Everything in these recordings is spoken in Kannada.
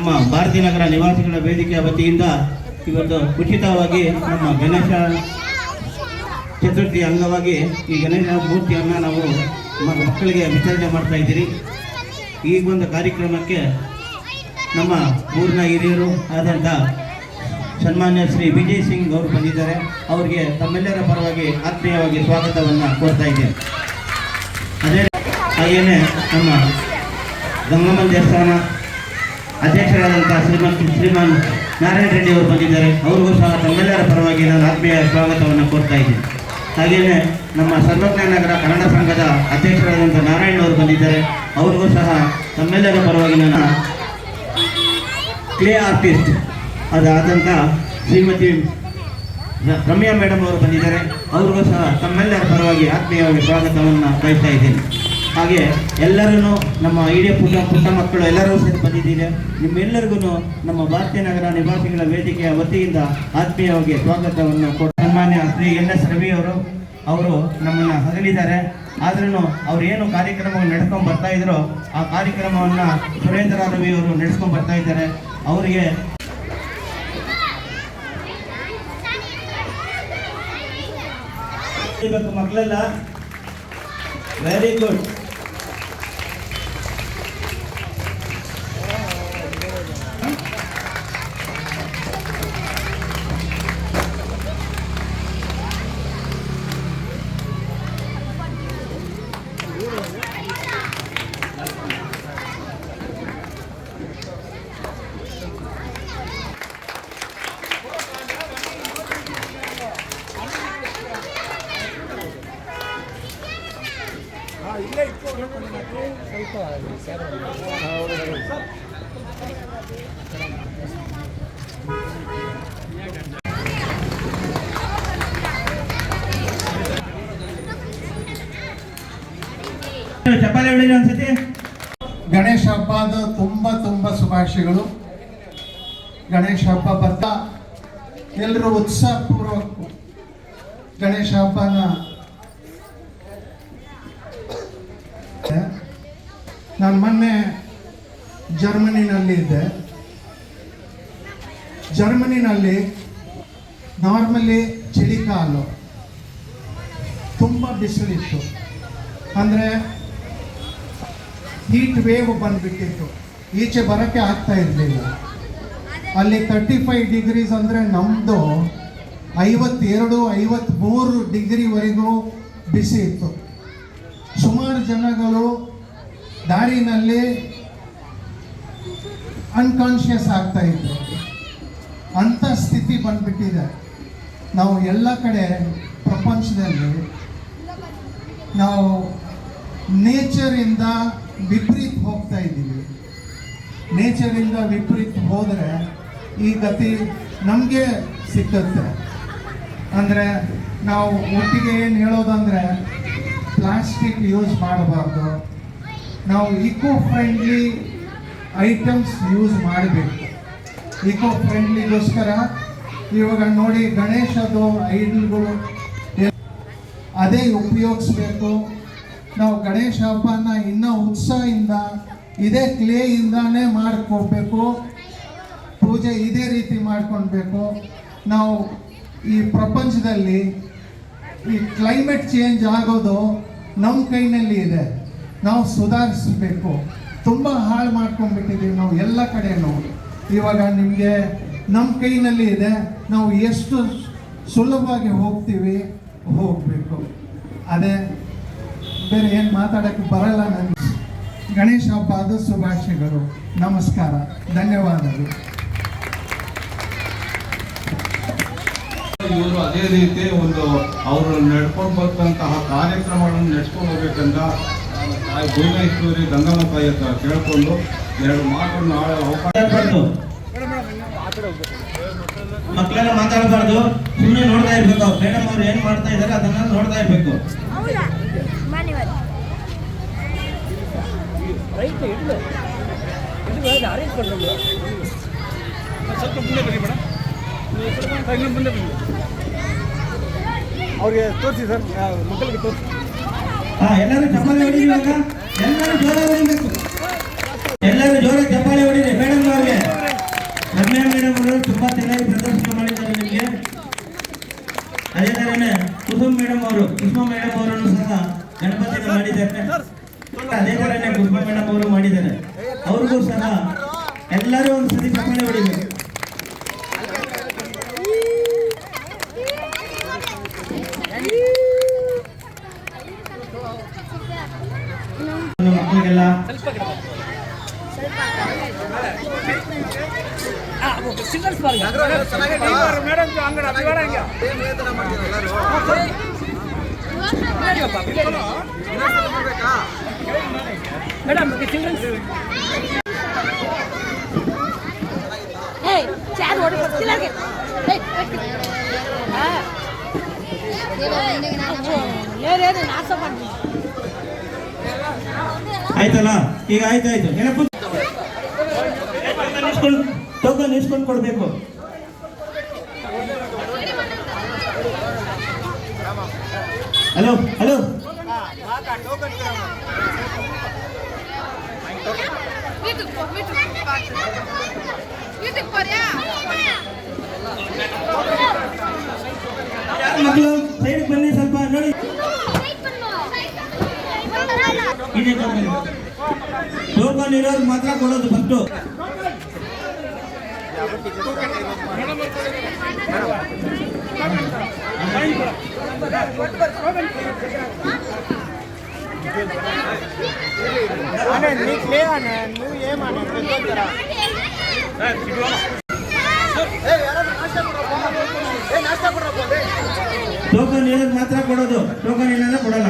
ನಮ್ಮ ಭಾರತೀಯ ನಗರ ನಿವಾಸಿಗಳ ವೇದಿಕೆಯ ವತಿಯಿಂದ ಇವತ್ತು ಉಚಿತವಾಗಿ ನಮ್ಮ ಗಣೇಶ ಚತುರ್ಥಿ ಅಂಗವಾಗಿ ಈ ಗಣೇಶ ಮೂರ್ತಿಯನ್ನು ನಾವು ನಮ್ಮ ಮಕ್ಕಳಿಗೆ ವಿಸರ್ಜನೆ ಮಾಡ್ತಾ ಇದ್ದೀರಿ. ಈ ಒಂದು ಕಾರ್ಯಕ್ರಮಕ್ಕೆ ನಮ್ಮ ಊರಿನ ಹಿರಿಯರು ಆದಂಥ ಸನ್ಮಾನ್ಯ ಶ್ರೀ ವಿಜಯ್ ಸಿಂಗ್ ಅವರು ಬಂದಿದ್ದಾರೆ. ಅವರಿಗೆ ತಮ್ಮೆಲ್ಲರ ಪರವಾಗಿ ಆತ್ಮೀಯವಾಗಿ ಸ್ವಾಗತವನ್ನು ಕೋರ್ತಾ ಇದ್ದೇನೆ. ಅದೇ ಹಾಗೆಯೇ ನಮ್ಮ ಗಂಗಮ್ಮ ದೇವಸ್ಥಾನ ಅಧ್ಯಕ್ಷರಾದಂಥ ಶ್ರೀಮತಿ ಶ್ರೀಮಾನ್ ನಾರಾಯಣ ರೆಡ್ಡಿ ಅವರು ಬಂದಿದ್ದಾರೆ. ಅವ್ರಿಗೂ ಸಹ ತಮ್ಮೆಲ್ಲರ ಪರವಾಗಿ ನಾನು ಆತ್ಮೀಯ ಸ್ವಾಗತವನ್ನು ಕೋರ್ತಾ ಇದ್ದೀನಿ. ಹಾಗೆಯೇ ನಮ್ಮ ಸರ್ವಜ್ಞ ನಗರ ಕನ್ನಡ ಸಂಘದ ಅಧ್ಯಕ್ಷರಾದಂಥ ನಾರಾಯಣ ಅವರು ಬಂದಿದ್ದಾರೆ. ಅವ್ರಿಗೂ ಸಹ ತಮ್ಮೆಲ್ಲರ ಪರವಾಗಿ ನನ್ನ ಕ್ಲೇ ಆರ್ಟಿಸ್ಟ್ ಅದಾದಂಥ ಶ್ರೀಮತಿ ರಮ್ಯಾ ಮೇಡಮ್ ಅವರು ಬಂದಿದ್ದಾರೆ. ಅವ್ರಿಗೂ ಸಹ ತಮ್ಮೆಲ್ಲರ ಪರವಾಗಿ ಆತ್ಮೀಯವಾಗಿ ಸ್ವಾಗತವನ್ನು ಬಯಸ್ತಾ ಇದ್ದೀನಿ. ಹಾಗೆ ಎಲ್ಲರೂ ನಮ್ಮ ಇಡೀ ಪುಟ್ಟ ಪುಟ್ಟ ಮಕ್ಕಳು ಎಲ್ಲರೂ ಸೇರಿ ಬಂದಿದ್ದೀರಿ. ನಿಮ್ಮೆಲ್ಲರಿಗೂ ನಮ್ಮ ಭಾರತೀಯ ನಗರ ನಿವಾಸಿಗಳ ವೇದಿಕೆಯ ವತಿಯಿಂದ ಆತ್ಮೀಯವಾಗಿ ಸ್ವಾಗತವನ್ನು ಕೊಟ್ಟು ಸನ್ಮಾನ್ಯ ಶ್ರೀ ಎನ್ ಎಸ್ ರವಿ ಅವರು. ಅವರು ನಮ್ಮನ್ನು ಹಗಲಿದ್ದಾರೆ ಆದ್ರೂ ಅವ್ರು ಏನು ಕಾರ್ಯಕ್ರಮವನ್ನು ನಡ್ಕೊಂಡು ಬರ್ತಾ ಇದ್ರು ಆ ಕಾರ್ಯಕ್ರಮವನ್ನು ಸುರೇಂದ್ರ ರವಿ ಅವರು ನಡೆಸ್ಕೊಂಡು ಬರ್ತಾ ಇದ್ದಾರೆ. ಅವರಿಗೆ ಮಕ್ಕಳೆಲ್ಲ. ವೆರಿ ಗುಡ್ ಚಪ್ಪಾಳೆ ಹೊಡಿರಿ ಒಂದ್ಸತಿ. ಗಣೇಶ ಹಬ್ಬದ ತುಂಬ ತುಂಬ ಶುಭಾಶಯಗಳು. ಗಣೇಶ ಹಬ್ಬ ಬರ್ತಾ ಎಲ್ಲರೂ ಉತ್ಸಾಹಪೂರ್ವಕ ಗಣೇಶ ಹಬ್ಬನ ನಾನು ಮೊನ್ನೆ ಜರ್ಮನಿನಲ್ಲಿ ಇದ್ದೆ. ಜರ್ಮನಿನಲ್ಲಿ ನಾರ್ಮಲಿ ಚಳಿಕಾಲು ತುಂಬ ಬಿಸಿಲಿತ್ತು. ಅಂದರೆ ಹೀಟ್ ವೇವ್ ಬಂದ್ಬಿಟ್ಟಿತ್ತು. ಈಚೆ ಬರೋಕ್ಕೆ ಆಗ್ತಾ ಇರಲಿಲ್ಲ. ಅಲ್ಲಿ ತರ್ಟಿ ಫೈವ್ ಡಿಗ್ರೀಸ್ ಅಂದರೆ ನಮ್ಮದು ಐವತ್ತೆರಡು ಐವತ್ತ್ಮೂರು ಡಿಗ್ರಿವರೆಗೂ ಬಿಸಿ ಇತ್ತು. ಸುಮಾರು ಜನಗಳು ದಾರಿನಲ್ಲಿ ಅನ್ಕಾನ್ಷಿಯಸ್ ಆಗ್ತಾ ಇದ್ರು. ಅಂಥ ಸ್ಥಿತಿ ಬಂದುಬಿಟ್ಟಿದೆ. ನಾವು ಎಲ್ಲ ಕಡೆ ಪ್ರಪಂಚದಲ್ಲಿ ನಾವು ನೇಚರಿಂದ ವಿಪರೀತ ಹೋಗ್ತಾ ಇದ್ದೀವಿ. ನೇಚರಿಂದ ವಿಪರೀತ ಹೋದರೆ ಈ ಗತಿ ನಮಗೆ ಸಿಕ್ಕತ್ತೆ. ಅಂದರೆ ನಾವು ಒಟ್ಟಿಗೆ ಏನು ಹೇಳೋದಂದರೆ ಪ್ಲಾಸ್ಟಿಕ್ ಯೂಸ್ ಮಾಡಬಾರ್ದು. ನಾವು ಇಕೋ ಫ್ರೆಂಡ್ಲಿ ಐಟಮ್ಸ್ ಯೂಸ್ ಮಾಡಬೇಕು. ಇಕೋ ಫ್ರೆಂಡ್ಲಿಗೋಸ್ಕರ ಇವಾಗ ನೋಡಿ ಗಣೇಶದು ಐಡಲ್ಗಳು ಅದೇ ಉಪಯೋಗಿಸ್ಬೇಕು. ನಾವು ಗಣೇಶ ಹಬ್ಬನ ಇನ್ನೂ ಉತ್ಸಾಹದಿಂದ ಇದೇ ಕ್ಲೇಯಿಂದಾನೇ ಮಾಡ್ಕೋಬೇಕು ಪೂಜೆ ಇದೇ ರೀತಿ ಮಾಡ್ಕೊಳ್ಬೇಕು. ನಾವು ಈ ಪ್ರಪಂಚದಲ್ಲಿ ಈ ಕ್ಲೈಮೇಟ್ ಚೇಂಜ್ ಆಗೋದು ನಮ್ಮ ಕೈನಲ್ಲಿ ಇದೆ. ನಾವು ಸುಧಾರಿಸಬೇಕು. ತುಂಬ ಹಾಳು ಮಾಡ್ಕೊಂಡ್ಬಿಟ್ಟಿದ್ದೀವಿ ನಾವು ಎಲ್ಲ ಕಡೆನೂ. ಇವಾಗ ನಿಮಗೆ ನಮ್ಮ ಕೈನಲ್ಲಿ ಇದೆ. ನಾವು ಎಷ್ಟು ಸುಲಭವಾಗಿ ಹೋಗ್ತೀವಿ, ಹೋಗಬೇಕು. ಅದೇ ಬೇರೆ ಏನು ಮಾತಾಡೋಕ್ಕೆ ಬರಲ್ಲ ನನಗೆ ಗಣೇಶ ಹಬ್ಬದ ಶುಭಾಶಯಗಳು. ನಮಸ್ಕಾರ. ಧನ್ಯವಾದಗಳು. ಇವರು ಅದೇ ರೀತಿ ಒಂದು ಅವರು ನಡ್ಕೊಂಡು ಬರ್ತಂತಹ ಕಾರ್ಯಕ್ರಮಗಳನ್ನು ನಡ್ಸ್ಕೊಂಡು ಹೋಗ್ಬೇಕಂತ ಭುವನೇಶ್ವರಿ ಗಂಗಮ್ಮ ತಾಯಿ ಹತ್ರ ಕೇಳ್ಕೊಂಡು ಎರಡು ಮಾತನ್ನು ಆಡೋ ಅವಕಾಶ. ಮಾತಾಡ್ಬಾರ್ದು. ಮಕ್ಕಳೆಲ್ಲ ಮಾತಾಡಬಾರ್ದು. ಸುಮ್ಮನೆ ನೋಡ್ತಾ ಇರ್ಬೇಕು. ಮೇಡಮ್ ಅವ್ರು ಏನ್ ಮಾಡ್ತಾ ಇದಾರೆ ಅದನ್ನ ನೋಡ್ತಾ ಇರ್ಬೇಕು. மாணவர் ரைட்டு எடுங்க எடுங்க அதை அரேஞ்ச் பண்ணுங்க ಸ್ವಲ್ಪ ಮುಂದೆ ಬನ್ನಿ ಮೇಡಮ್ ಸ್ವಲ್ಪ ಇನ್ನೂ ಮುಂದೆ ಬನ್ನಿ ಅವ್ರಿಗೆ ತೋರಿಸಿ ಸರ್ ಮಕ್ಕಳಿಗೆ ತೋರಿಸಿ ಎಲ್ಲರೂ ಚಪ್ಪಾಳೆ ಹೊಡಿಬೇಕು ಎಲ್ಲರೂ ಜೋರ ಹೊಡಿಬೇಕು ಎಲ್ಲರೂ ಜೋರ ಚಪ್ಪಾಳೆ ಹೊಡಿರಿ ಮೇಡಮ್ ಅವ್ರಿಗೆ ರಮ್ಯಾ ಮೇಡಮ್ ಅವರು ತುಂಬಾ ಚೆನ್ನಾಗಿ ಪ್ರದರ್ಶನ ಮಾಡಿದ್ದಾರೆ ನಿಮಗೆ ಅದೇ ಥರನೇ ಕುಸುಮ್ ಮೇಡಮ್ ಅವರು ಕುಸುಮ ಮೇಡಮ್ ಅವರನ್ನು ಮಾಡಿದ್ದಾರೆ ಅವ್ರಿಗೂ ಸಹ ಎಲ್ಲರೂ ಒಂದು ಸತಿ ಚಪ್ಪಾಳೆ ಹೊಡಿಬೇಕು ನಮ್ಮ ಮಕ್ಕಳಿಗೆಲ್ಲ ಸಿಂಗಲ್ಸ್ ಬಾರಿ ಮೇಡಮ್ ಅಂಗಡ ಬೇಡ ಹಿಂಗೆ ಮೇಡಮ್ ಏಯ್ ಚಾರ್ ಓಡಿ ಏನೇನು ನಾಶ ಮಾಡಿ ಆಯ್ತಲ್ಲ ಈಗ ಆಯ್ತು ಆಯ್ತು ಟೋಕನ್ ಇಸ್ಕೊಂಡು ಕೊಡ್ಬೇಕು. ಹಲೋ ಹಲೋ ಮಕ್ಕಳು ಸೈಡ್ ಬನ್ನಿ ಸ್ವಲ್ಪ ನೋಡಿ. ಟೋಕನ್ ಇರೋದು ಮಾತ್ರ ಕೊಡೋದು ಫಸ್ಟು ಟೋಕನ್ ಇರೋದು ಮಾತ್ರ ಕೊಡೋದು ಟೋಕನ್ ಇಲ್ಲ ಕೊಡಲ್ಲ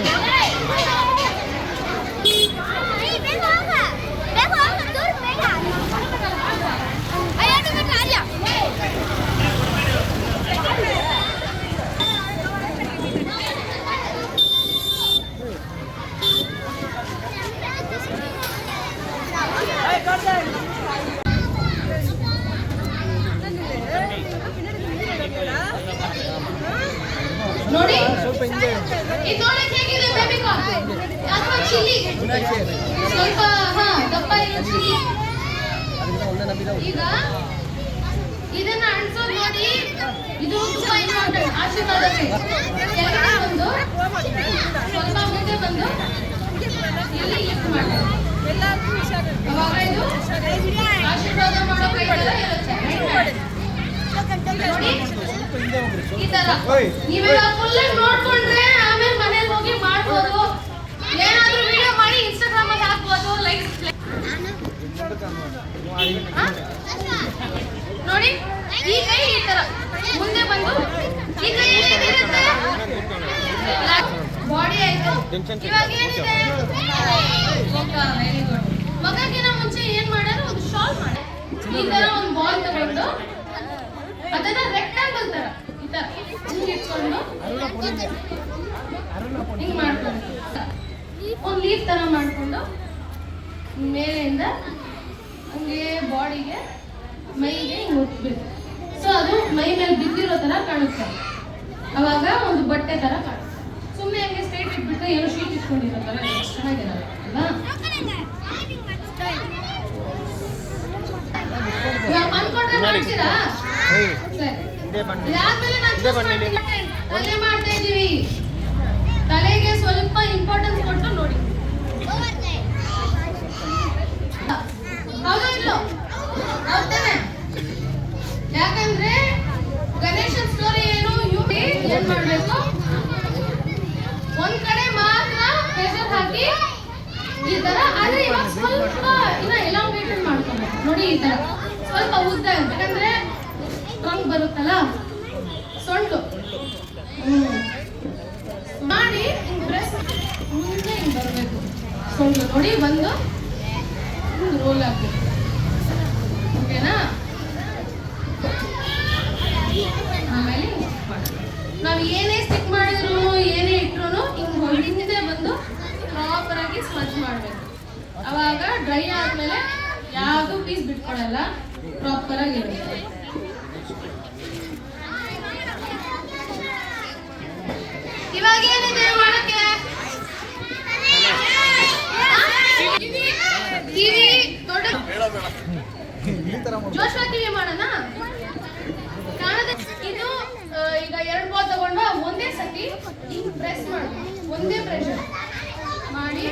ನೋಡಿ ಕೆಳಗಡೆ ಬಂದು ಸ್ವಲ್ಪ ಮುಂದೆ ಬಂದು ಇಲ್ಲಿ ಲಿಫ್ಟ್ ಮಾಡಿ ಅವಾಗ ಇದು ಆಶೀರ್ವಾದ ಮಾಡೋ ಕೈ ಈ ತರ. ನೀವೆಲ್ಲ ಫುಲ್ ನೋಡ್ಕೊಂಡ್ರೆ ಆಮೇಲೆ ಮನೇಲಿ ಹೋಗಿ ಮಾಡ್ಬೋದು. ಏನಾದ್ರೂ ವಿಡಿಯೋ ಮಾಡಿ ಇನ್ಸ್ಟಾಗ್ರಾಮ್ ಅಲ್ಲಿ ಹಾಕ್ಬೋದು ಲೈಕ್ ನೋಡಿ ಈ ಕೈ ಈ ತರ. ಮುಂದೆ ಬಂದು ಬಾಡಿ ಇವಾಗ ಏನಿದೆ ಮುಂಚೆ ಏನ್ ಮಾಡ್ಯಾರ ಒಂದು ಶಾಲ್ ಮಾಡ್ಯಾರ ಈ ಒಂದು ಬಾಲ್ ತಗೊಂಡು ಅದನ್ನ ರೆಕ್ಟಾಂಗಲ್ ತರ ಹಿಂಗ್ ಮಾಡ್ಕೊಂಡು ಒಂದ್ ಲೀಫ್ ತರ ಮಾಡ್ಕೊಂಡು ಮೇಲೆಯಿಂದ ಹಂಗೆ ಬಾಡಿಗೆ ಮೈಗೆ ಹಿಂಗ್ ಒತ್ಬೇಕು ಸೊ ಅದು ಮೈ ಮೇಲೆ ಬಿದ್ದಿರೋ ತರ ಕಾಣುತ್ತೆ. ಅವಾಗ ಒಂದು ಬಟ್ಟೆ ತರ ಕಾಣುತ್ತೆ. ಸುಮ್ಮನೆ ಹಂಗೆ ಸ್ಟ್ರೈಟ್ ಇಟ್ಬಿಟ್ಟು ಏನೋ ಶೀಟ್ ಇಟ್ಕೊಂಡಿರೋ ತರ ಚೆನ್ನಾಗಿರಲ್ಲ ಅಲ್ವಾ? ಅನ್ಕೊಂಡ್ರೆ ಮಾಡ್ತೀರಾ? ಸರಿ. ಇದಾದ್ಮೇಲೆ ನಾನು ಮಾಡ್ತಾ ಇದೀವಿ ತಲೆಗೆ ಸ್ವಲ್ಪ ಇಂಪಾರ್ಟೆನ್ಸ್ ಕೊಟ್ಟು ನೋಡಿ ಹೌದೋ ಇಲ್ಲೋ ಹೌದಾನೆ ಯಾಕಂದ್ರೆ ಗಣೇಶನ್ ಸ್ಟೋರಿ ಏನು ಇವ್ ಏನ್ ಮಾಡ್ಬೇಕು ಒಂದ್ ಕಡೆ ಮಾತ್ರ ಪ್ರೆಷರ್ ಹಾಕಿ ಈ ತರ ಆದ್ರೆ ಇವಾಗ ಸ್ವಲ್ಪ ಇನ್ನ ಎಲಾಂಗೇಟೆಡ್ ಮಾಡ್ಕೊಬೇಕು ನೋಡಿ ಈ ತರ. ಸ್ವಲ್ಪ ಉದ್ದ ಯಾಕಂದ್ರೆ ಸ್ಟ್ರಾಂಗ್ ಬರುತ್ತಲ್ಲ? ಸೊಂಟು. ಮಾಡಿ ಪ್ರೆಸ್ ಮುಂದೆ ಹಿಂಗ್ ಬರಬೇಕು. ಸೊಂಟು ನೋಡಿ ಬಂದು ಹಿಂಗ್ ರೋಲ್ ಆಗ್ಬೇಕು. ಓಕೆನಾ? ಆಮೇಲೆ ನಾವು ಏನೇ ಸ್ಟಿಕ್ ಮಾಡಿದ್ರು ಏನೇ ಇಟ್ರು ಹಿಂಗ್ ಹಿಂದೆ ಬಂದು ಪ್ರಾಪರ್ ಆಗಿ ಮಾಡ್ಬೇಕು. ಅವಾಗ ಡ್ರೈ ಆದ್ಮೇಲೆ ಯಾವ್ದು ಪೀಸ್ ಬಿಟ್ಕೊಡಲ್ಲ ಪ್ರಾಪರ್ ಆಗಿ ಇವಾಗ ಏನಿದೆ ಮಾಡೋಣ? ಕಾಣದ ಇದು ಈಗ ಎರಡು ಬಾಲ್ ತಗೊಂಡು ಒಂದೇ ಸತಿ ಹಿಂಗ್ ಪ್ರೆಸ್ ಮಾಡು. ಒಂದೇ ಪ್ರೆಷರ್ ಮಾಡಿ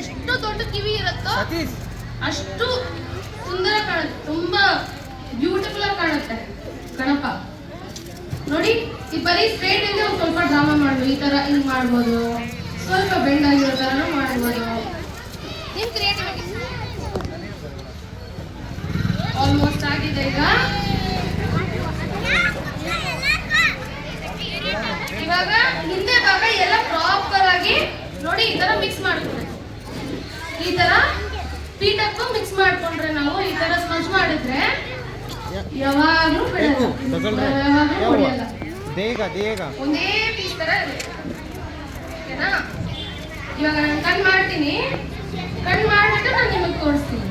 ಎಷ್ಟು ದೊಡ್ಡ ಕಿವಿ ಇರುತ್ತೋ ಅಷ್ಟು ಸುಂದರ ಕಾಣುತ್ತೆ ತುಂಬಾ ಬ್ಯೂಟಿಫುಲ್ ಆಗಿ ಕಾಣುತ್ತೆ. ಗಣಪ ನೋಡಿ ಈ ಬರೀ ಸ್ಟ್ರೇಟ್ ಇಂದ ಒಂದ್ ಸ್ವಲ್ಪ ಡ್ರಾಮಾ ಮಾಡ್ಬೋದು ಈ ತರ ಹಿಂಗ್ ಮಾಡ್ಬೋದು. ಸ್ವಲ್ಪ ಬೆಂಡ್ ಆಗಿರೋ ತರನು ಮಾಡ್ಬೋದು. ನಿಮ್ ಕ್ರಿಯೇಟಿವಿಟಿ ಆಲ್ಮೋಸ್ಟ್ ಆಗಿದೆ ಈಗ. ಇವಾಗ ಹಿಂದೆ ಭಾಗ ಎಲ್ಲ ಪ್ರಾಪರ್ ಆಗಿ ನೋಡಿ ಈ ತರ ಮಿಕ್ಸ್ ಮಾಡ್ಕೊಬೇಕು ಈ ತರ ಪೀಠಕ್ಕೂ ಮಿಕ್ಸ್ ಮಾಡ್ಕೊಂಡ್ರೆ ನಾವು ಈ ತರ ಸ್ಮಜ್ ಮಾಡಿದ್ರೆ ಯಾವಾಗ್ಲೂ ಬಿಡಲ್ಲ ಬೇಗ ದೇಗ ಒಂದೇ ಪೀಸ್ ತರ ಇದೆ ಓಕೆನಾ? ಇವಾಗ ನಾನು ಮಾಡ್ತೀನಿ ಕಣ್ ಮಾಡ್ಬಿಟ್ಟು ನಾನು ನಿಮಗೆ ತೋರಿಸ್ತೀನಿ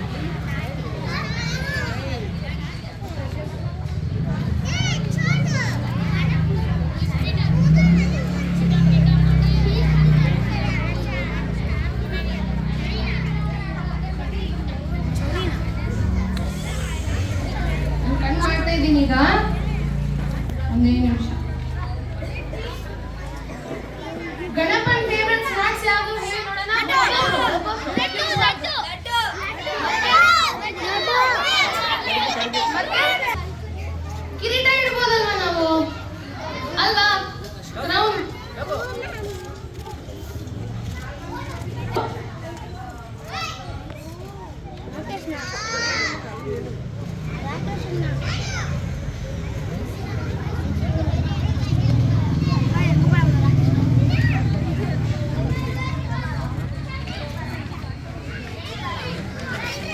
ನಾನು ಕಣ್ ಮಾಡ್ತಾ ಇದ್ದೀನಿ ಈಗ ಒಂದೇ ನಿಮಿಷ ಗಣಪನ್ ಫೇವ್ರೆಟ್ ಸ್ನಾಕ್ಸ್ ಯಾವುದು ಹೇಳಿ ನೋಡೋಣ ಮತ್ತೆ ಕಿರೀಟ ಇಡ್ಬೋದಲ್ವಾ ನಾವು ಅಲ್ವಾ ನಾವು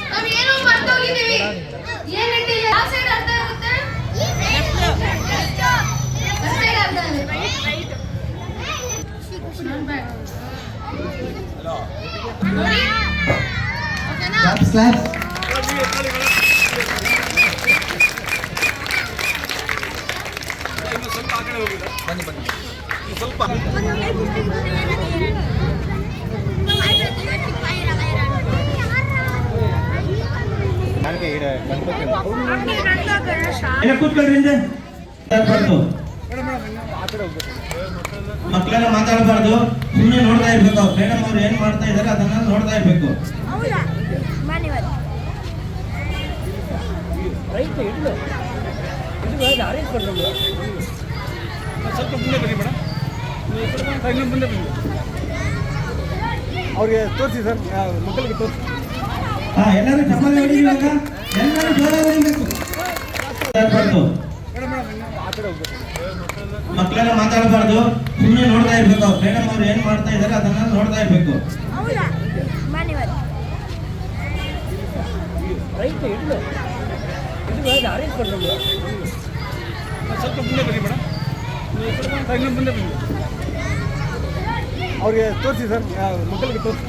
ನಾವ್ ಏನೋ ಮರ್ತೋಗಿದ್ದೀವಿ ಏನ್ ಇಟ್ಟಿಲ್ಲ ಯಾವ ಸೈಡ್ ಅರ್ಧ ಇರುತ್ತೆ Left side ಅರ್ಧ ಇರುತ್ತೆ Not bad. ನೋಡಿ ಓಕೆನಾ ಕ್ಲಾಪ್ಸ್ ಕ್ಲಾಪ್ಸ್ ನನಗೆ ಬನ್ನಿ ಸ್ವಲ್ಪ ಮಕ್ಕಳೆಲ್ಲ ಮಾತಾಡಬಾರ್ದು. ಸುಮ್ಮನೆ ನೋಡ್ತಾ ಇರ್ಬೇಕು. ಮೇಡಮ್ ಅವ್ರು ಏನ್ ಮಾಡ್ತಾ ಇದಾರೆ ಅದನ್ನ ನೋಡ್ತಾ ಇರ್ಬೇಕು. ಇಡ್ಲು. ಸ್ವಲ್ಪ ಮುಂದೆ ಬನ್ನಿ ಮೇಡಮ್. ಇನ್ನೂ ಮುಂದೆ ಬನ್ನಿ ಅವ್ರಿಗೆ ತೋರಿಸಿ ಸರ್ ಮಕ್ಕಳಿಗೆ ತೋರಿಸಿ. ಹಾ ಎಲ್ಲರೂ ಚಪ್ಪಲಿ ಹೊಡಿ ಇವಾಗ ಎಲ್ಲರೂ ಜೋರಾಗಿ ಹೊಡಿಬೇಕು. ಮಕ್ಕಳೆಲ್ಲ ಮಾತಾಡಬಾರ್ದು. ಸುಮ್ಮನೆ ನೋಡ್ತಾ ಇರ್ಬೇಕು ಮೇಡಮ್ ಅವ್ರು ಏನ್ ಮಾಡ್ತಾ ಇದಾರೆ ಅದನ್ನ ನೋಡ್ತಾ ಇರ್ಬೇಕು. ಸ್ವಲ್ಪ ಮುಂದೆ ಬನ್ನಿ ಮೇಡಮ್. ಅವ್ರಿಗೆ ತೋರಿಸಿ ಸರ್ ಮಕ್ಕಳಿಗೆ ತೋರಿಸಿ.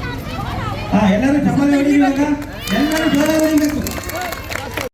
ಎಲ್ಲರೂ ಚಪ್ಪಾಳೆ ಹೊಡಿ ಇವಾಗ. ಎಲ್ಲರೂ ಜೋರಾಗಿ ಹೊಡಿಬೇಕು.